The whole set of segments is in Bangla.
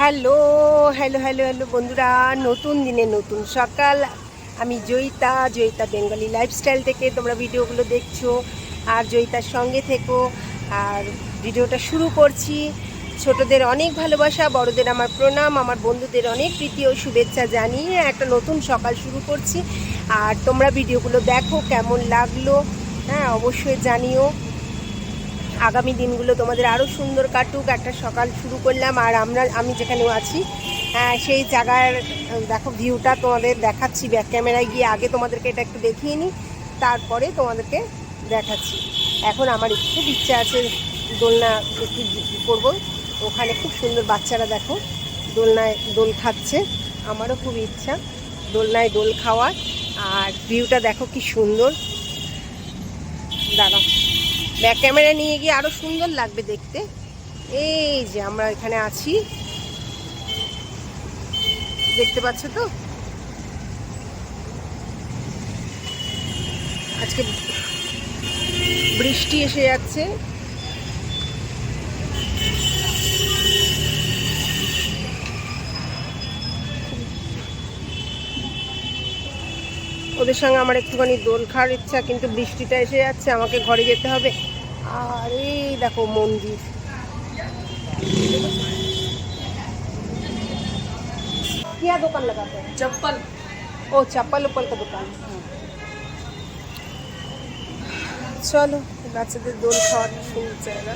হ্যালো হ্যালো হ্যালো হ্যালো বন্ধুরা, নতুন দিনে নতুন সকাল। আমি জয়িতা জয়িতা বেঙ্গলি লাইফস্টাইল থেকে তোমরা ভিডিওগুলো দেখছ। আর জয়িতার সঙ্গে থেকো। আর ভিডিওটা শুরু করছি। ছোটদের অনেক ভালোবাসা, বড়দের আমার প্রণাম, আমার বন্ধুদের অনেক প্রীতি ও শুভেচ্ছা জানিয়ে একটা নতুন সকাল শুরু করছি। আর তোমরা ভিডিওগুলো দেখো, কেমন লাগল? হ্যাঁ অবশ্যই জানিও। আগামী দিনগুলো তোমাদের আরও সুন্দর কাটুক। একটা সকাল শুরু করলাম, আর আমরা, আমি যেখানে আছি সেই জায়গার দেখো ভিউটা তোমাদের দেখাচ্ছি ব্যাক ক্যামেরায় গিয়ে। আগে তোমাদেরকে এটা একটু দেখিয়ে নিই, তারপরে তোমাদেরকে দেখাচ্ছি। এখন আমার খুব ইচ্ছা আছে দোলনা একটু করব। ওখানে খুব সুন্দর বাচ্চারা দেখো, দোলনায় দোল খাচ্ছে। আমারও খুব ইচ্ছা দোলনায় দোল খাওয়ার। আর ভিউটা দেখো কি সুন্দর। দাঁড়াও। ব্যাক ক্যামেরা নিয়ে গিয়ে আরও সুন্দর লাগবে দেখতে। এই যে আমরা এখানে আছি। দেখতে পাচ্ছ তো? আজকে বৃষ্টি এসে যাচ্ছে। ওদের সঙ্গে আমার একটুখানি দোল খাওয়ার ইচ্ছা, কিন্তু বৃষ্টিটা এসে যাচ্ছে, আমাকে ঘরে যেতে হবে। আর এই দেখো মন্দির क्या दुकान लगाते हैं चप्पल ओ चप्पल उप्पल का दुकान চলো বাচ্চাদের দোল খাওয়ার সুন্দর জায়গা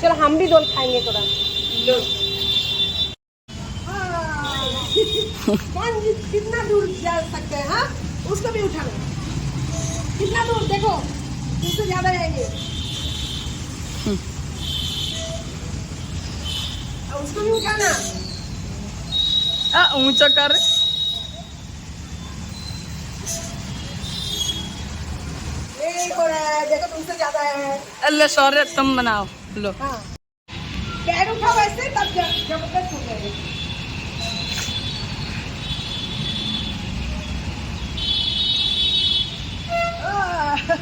चलो हम भी दोल खाएंगे थोड़ा लो कौन जी- कितना दूर जा सकते हैं हाँ उसको भी उठाना कितना दूर? देखो उससे ज़्यादा जाएँगे। और उसको भी उठाना। ऊँचा कर। देखो तुमसे ज़्यादा है। अल्लाह सॉरी तुम बनाओ। लो। हाँ। पैर उठाओ ऐसे तब ज- ज़बरदस्त हो जाएगा আমরা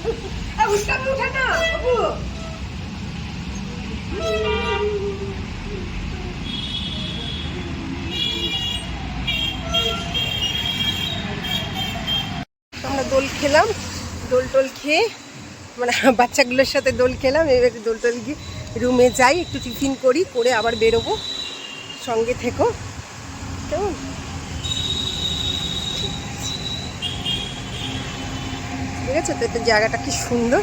দোল খেলাম, দোল টোল খেয়ে মানে বাচ্চাগুলোর সাথে দোল খেলাম, এবার দোল টোল গিয়ে রুমে যাই, একটু টিফিন করি, করে আবার বেরোবো। সঙ্গে থেকো। কেমন? ঠিক আছে? তো এটা জায়গাটা কি সুন্দর?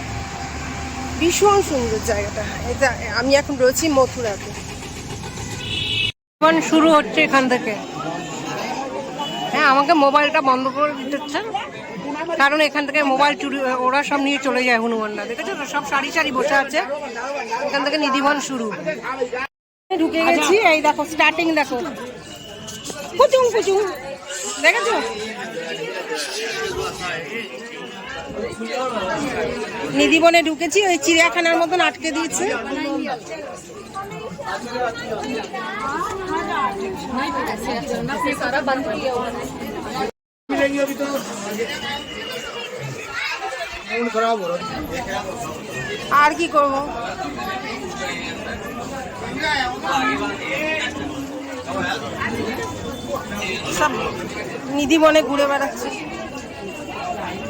ভীষণ সুন্দর জায়গাটা। এটা আমি এখন রয়েছি মথুরাতে। শুরু হচ্ছে এখান থেকে। হ্যাঁ আমাকে মোবাইলটা বন্ধ করে দিতে হচ্ছে। কারণ এখান থেকে মোবাইল চুরি, ওরা সব নিয়ে চলে যায় হনুমানরা। দেখেছ? তো সব সারি সারি বসে আছে। এখান থেকে নিধিবন শুরু। ঢুকে গেছি। এই দেখো স্টার্টিং দেখো। কুচুং কুচুং। দেখেছ? নিধিবনে ঢুকেছি, ওই চিড়িয়াখানার মতন আটকে দিয়েছে। আর কি করব? সব নিধি বনে ঘুরে বেড়াচ্ছে।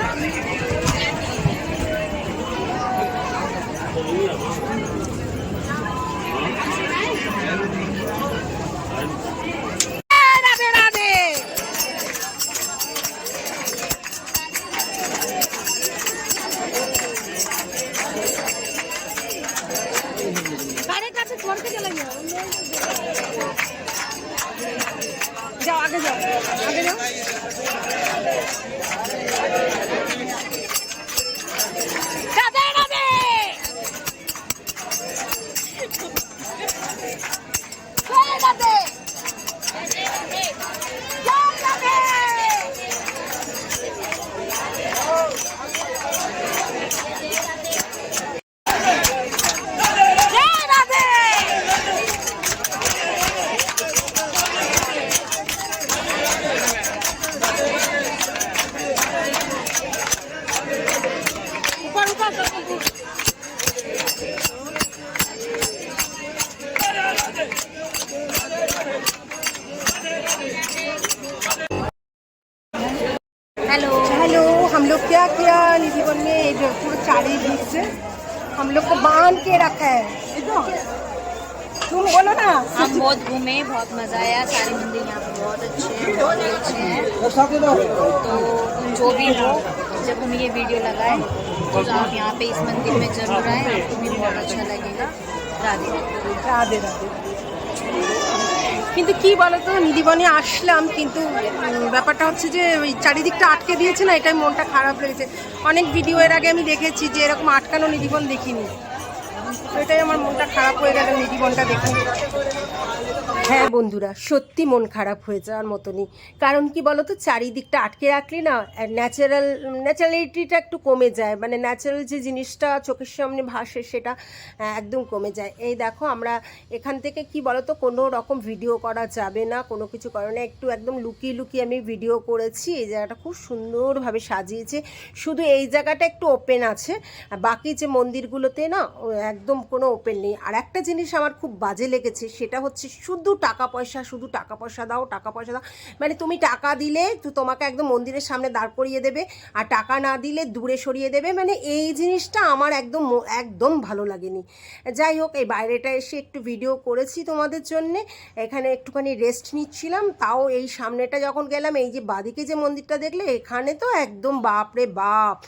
Thank you. Quédate. Quédate. तुम बोलो ना हम बहुत घूमे बहुत मजा आया सारे मंदिर यहाँ पे बहुत अच्छे हैं बहुत ही अच्छे हैं तो जो भी हो जब हम ये वीडियो लगाए तो आप यहाँ पे इस मंदिर में जरूर आए आपको भी बहुत अच्छा लगेगा राधे राधे রাধে রাধে কিন্তু কি বলতো নিধিবনে আসলাম কিন্তু উম, ব্যাপারটা হচ্ছে যে ওই চারিদিকটা আটকে দিয়েছে না এটাই মনটা খারাপ লেগেছে অনেক ভিডিও এর আগে আমি দেখেছি যে এরকম আটকানো নিধিবন দেখিনি তো এটাই আমার মনটা খারাপ হয়ে গেল নিধিবনটা দেখে। হ্যাঁ বন্ধুরা, সত্যি মন খারাপ হয়ে যাওয়ার মতনই। কারণ কি বলতো, চারিদিকটা আটকে রাখলে না ন্যাচারাল ন্যাচারালিটিটা একটু কমে যায়। মানে ন্যাচারাল যে জিনিসটা চোখের সামনে ভাসে, সেটা একদম কমে যায়। এই দেখো, আমরা এখান থেকে কি বলতো, কোনো রকম ভিডিও করা যাবে না, কোনো কিছু কারণে একটু একদম লুকিয়ে লুকিয়ে আমি ভিডিও করেছি, এই জায়গাটা খুব সুন্দরভাবে সাজিয়েছে। শুধু এই জায়গাটা একটু ওপেন আছে বাকি যে মন্দিরগুলোতে না একদম কোনো ওপেন নেই। আর একটা জিনিস আমার খুব বাজে লেগেছে, সেটা হচ্ছে শুধু টাকা পয়সা, শুধু টাকা পয়সা দাও, টাকা পয়সা দাও। মানে তুমি টাকা দিলে তো তোমাকে একদম মন্দিরের সামনে দাঁড় করিয়ে দেবে, আর টাকা না দিলে দূরে সরিয়ে দেবে। মানে এই জিনিসটা আমার একদম একদম ভালো লাগেনি। যাই হোক, এই বাইরেটা এসে একটু ভিডিও করেছি তোমাদের জন্যে। এখানে একটুখানি রেস্ট নিচ্ছিলাম, তাও এই সামনেটা যখন গেলাম, এই যে বাদিকে যে মন্দিরটা দেখলে, এখানে তো একদম বাপ রে বাপ!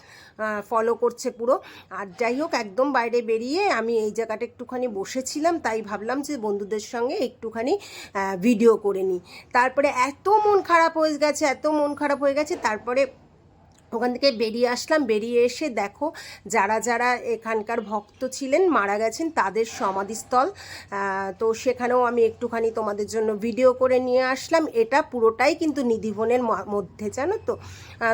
ফলো করছে পুরো। আর যাই হোক, একদম বাইরে বেরিয়ে আমি এই জায়গাটা একটুখানি বসেছিলাম, তাই ভাবলাম যে বন্ধুদের সঙ্গে একটুখানি ভিডিও করে নিই। তারপরে এত মন খারাপ হয়ে গেছে, এত মন খারাপ হয়ে গেছে, তারপরে ওখান থেকে বেরিয়ে আসলাম। বেরিয়ে এসে দেখো যারা যারা এখানকার ভক্ত ছিলেন, মারা গেছেন, তাদের সমাধিস্থল। তো সেখানেও আমি একটুখানি তোমাদের জন্য ভিডিও করে নিয়ে আসলাম। এটা পুরোটাই কিন্তু নিধিবনের মধ্যে, জানো তো?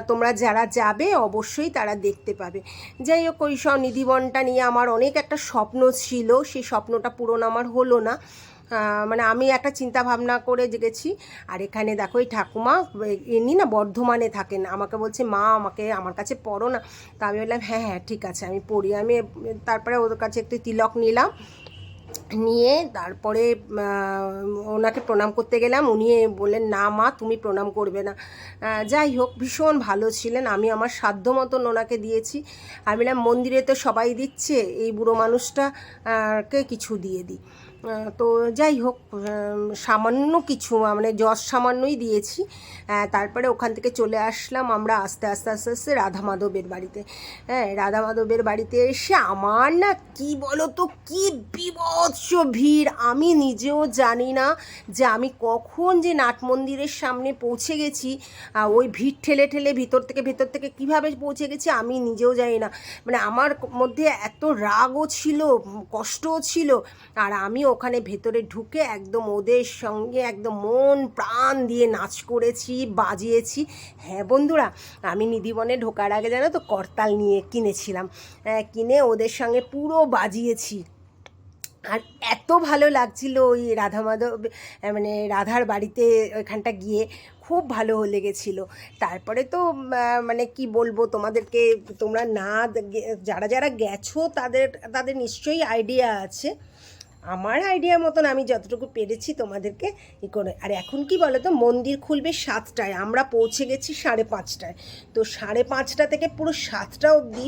তোমরা যারা যাবে, অবশ্যই তারা দেখতে পাবে। যাই হোক, ওই সব নিধিবনটা নিয়ে আমার অনেক একটা স্বপ্ন ছিল। সেই স্বপ্নটা পূরণ আমার হলো না। মানে আমি একটা চিন্তা ভাবনা করে জেগেছি। আর এখানে দেখো, এই ঠাকুমা এমনি না বর্ধমানে থাকেন। আমাকে বলছে, মা, আমাকে, আমার কাছে পড়ো না। তা আমি বললাম হ্যাঁ হ্যাঁ ঠিক আছে, আমি পড়ি। আমি তারপরে ওদের কাছে একটু তিলক নিলাম। নিয়ে তারপরে ওনাকে প্রণাম করতে গেলাম। উনি বললেন, না, মা, তুমি প্রণাম করবে না। যাই হোক, ভীষণ ভালো ছিলেন। আমি আমার সাধ্য মতন ওনাকে দিয়েছি। আমি বললাম, মন্দিরে তো সবাই দিচ্ছে, এই বুড়ো মানুষটা কে কিছু দিয়ে দিই? তো যাই হোক সামান্য কিছু মানে যশ সামান্যই দিয়েছি। তারপরে ওখান থেকে চলে আসলাম আমরা আস্তে আস্তে আস্তে আস্তে রাধা মাধবের বাড়িতে। হ্যাঁ রাধা মাধবের বাড়িতে এসে আমার না কি বলো তো কি বিভৎস ভিড়। আমি নিজেও জানি না যে আমি কখন যে নাট মন্দিরের সামনে পৌঁছে গেছি ওই ভিড় ঠেলে ঠেলে ভিতর থেকে, ভেতর থেকে কীভাবে পৌঁছে গেছি আমি নিজেও জানি না। মানে আমার মধ্যে এত রাগও ছিল কষ্টও ছিল, আর আমি ওখানে ভেতরে ঢুকে একদম ওদের সঙ্গে একদম মন প্রাণ দিয়ে নাচ করেছি বাজিয়েছি। হ্যাঁ বন্ধুরা আমি নিধিবনে ঢোকার আগে জানো তো করতাল নিয়ে কিনেছিলাম। আহ, কিনে ওদের সঙ্গে পুরো বাজিয়েছি। আর এত ভালো লাগছিল ওই রাধা মাধব মানে রাধার বাড়িতে ওইখানটা গিয়ে। খুব ভালো লেগেছিল। তারপরে তো মানে কি বলব তোমাদেরকে তোমরা না যারা যারা গেছো তাদের তাদের নিশ্চয়ই আইডিয়া আছে। আমার আইডিয়া মতন আমি যতটুকু পেরেছি তোমাদেরকে ই করে। আর এখন কি বলো তো মন্দির খুলবে সাতটায়, আমরা পৌঁছে গেছি সাড়ে পাঁচটায়। তো সাড়ে পাঁচটা থেকে পুরো সাতটা অবধি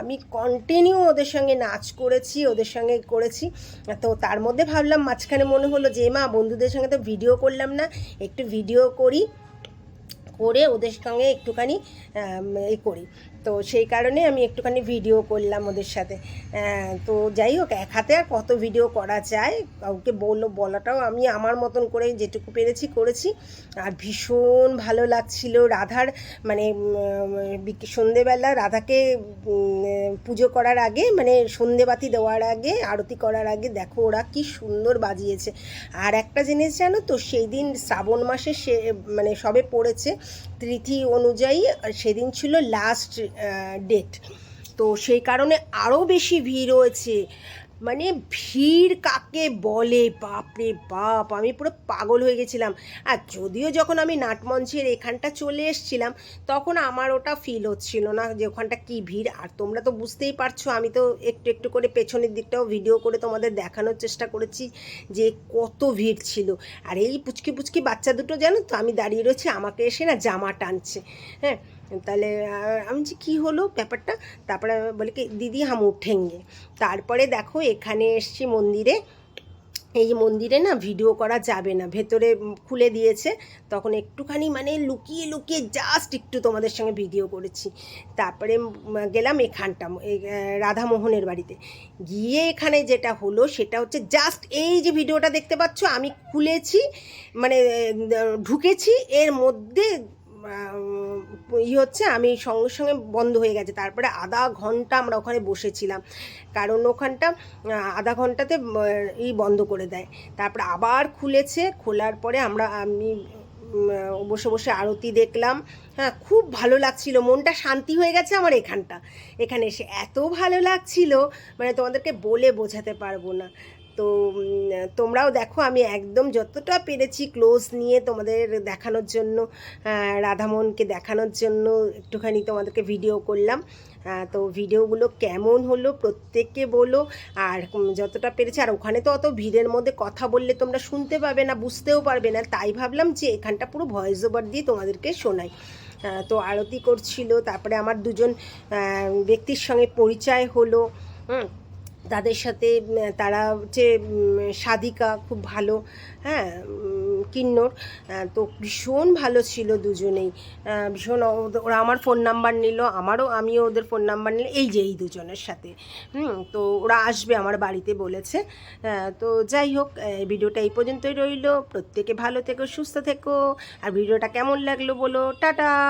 আমি কন্টিনিউ ওদের সঙ্গে নাচ করেছি, ওদের সঙ্গে করেছি। তো তার মধ্যে ভাবলাম, মাঝখানে মনে হলো যে, মা, বন্ধুদের সঙ্গে তো ভিডিও করলাম না, একটু ভিডিও করি, করে ওদের সঙ্গে একটুখানি এ করি। তো সেই কারণে আমি একটুখানি ভিডিও করলাম ওদের সাথে। তো যাই হোক, এক হাতে আর কত ভিডিও করা যায়, কাউকে বলল বলাটাও আমি আমার মতন করে যেটুকু পেরেছি করেছি। আর ভীষণ ভালো লাগছিল রাধার মানে সন্ধেবেলা রাধাকে পুজো করার আগে মানে সন্ধেবাতি দেওয়ার আগে, আরতি করার আগে দেখো ওরা কি সুন্দর বাজিয়েছে। আর একটা জিনিস জানো তো সেই দিন শ্রাবণ মাসে সে মানে সবে পড়েছে, তিথি অনুযায়ী, সেদিন ছিল লাস্ট ডেট তো সেই কারণে আরও বেশি ভিড় হয়েছে মানে ভিড় কাকে বলে? বাপরে বাপ, আমি পুরো পাগল হয়ে গেছিলাম। আর যদিও যখন আমি নাটমঞ্চের এখানটা চলে এসেছিলাম, তখন আমার ওটা ফিল হচ্ছিল না যে ওখানটা কী ভিড়। আর তোমরা তো বুঝতেই পারছ, আমি তো একটু একটু করে পেছনের দিকটাও ভিডিও করে তোমাদের দেখানোর চেষ্টা করেছি যে কত ভিড় ছিল। আর এই পুচকি পুচকি বাচ্চা দুটো জানো তো, আমি দাঁড়িয়ে রয়েছি, আমাকে এসে না জামা টানছে। হ্যাঁ তাহলে আমি যে কী হলো ব্যাপারটা? তারপরে বলে কি, দিদি, হাম উঠেঙ্গে। তারপরে দেখো, এখানে এসছি মন্দিরে। এই মন্দিরে না ভিডিও করা যাবে না, ভেতরে খুলে দিয়েছে। তখন একটুখানি মানে লুকিয়ে লুকিয়ে জাস্ট একটু তোমাদের সঙ্গে ভিডিও করেছি। তারপরে গেলাম এখানটা রাধামোহনের বাড়িতে। গিয়ে এখানে যেটা হলো, সেটা হচ্ছে জাস্ট এই যে ভিডিওটা দেখতে পাচ্ছ, আমি খুলেছি মানে ঢুকেছি। এর মধ্যে ই হচ্ছে আমি সঙ্গে সঙ্গে বন্ধ হয়ে গেছে। তারপরে আধা ঘণ্টা আমরা ওখানে বসেছিলাম। কারণ ওখানটা আধা ঘন্টাতে ই বন্ধ করে দেয়। তারপরে আবার খুলেছে। খোলার পরে আমরা, আমি বসে বসে আরতি দেখলাম। হ্যাঁ খুব ভালো লাগছিল। মনটা শান্তি হয়ে গেছে আমার এখানটা। এখানে এসে এত ভালো লাগছিল। মানে তোমাদেরকে বলে বোঝাতে পারব না। তো তোমরাও দেখো আমি একদম যতটা পেরেছি ক্লোজ নিয়ে তোমাদের দেখানোর জন্য আহ, রাধামোহনকে দেখানোর জন্য একটুখানি তোমাদেরকে ভিডিও করলাম। তো ভিডিওগুলো কেমন হলো প্রত্যেককে বলো আর যতটা পেরেছি আর ওখানে তো অত ভিড়ের মধ্যে কথা বললে তোমরা শুনতে পাবে না বুঝতেও পারবে না তাই ভাবলাম যে এখানটা পুরো ভয়েস ওভার দিয়ে তোমাদেরকে শোনাই। তো আরতি করছিল তারপরে আমার দুজন ব্যক্তির সঙ্গে পরিচয় হলো হুম তাদের সাথে তারা হচ্ছে সাধিকা খুব ভালো হ্যাঁ কিন্নর তো ভীষণ ভালো ছিল দুজনেই। ভীষণ ওরা আমার ফোন নাম্বার নিল, আমারও, আমিও ওদের ফোন নাম্বার নিল এই যে এই দুজনের সাথে, হুম, তো ওরা আসবে আমার বাড়িতে বলেছে। তো যাই হোক ভিডিওটা এই পর্যন্তই রইল, প্রত্যেকে ভালো থেকো, সুস্থ থেকো, আর ভিডিওটা কেমন লাগল বলো, টাটা!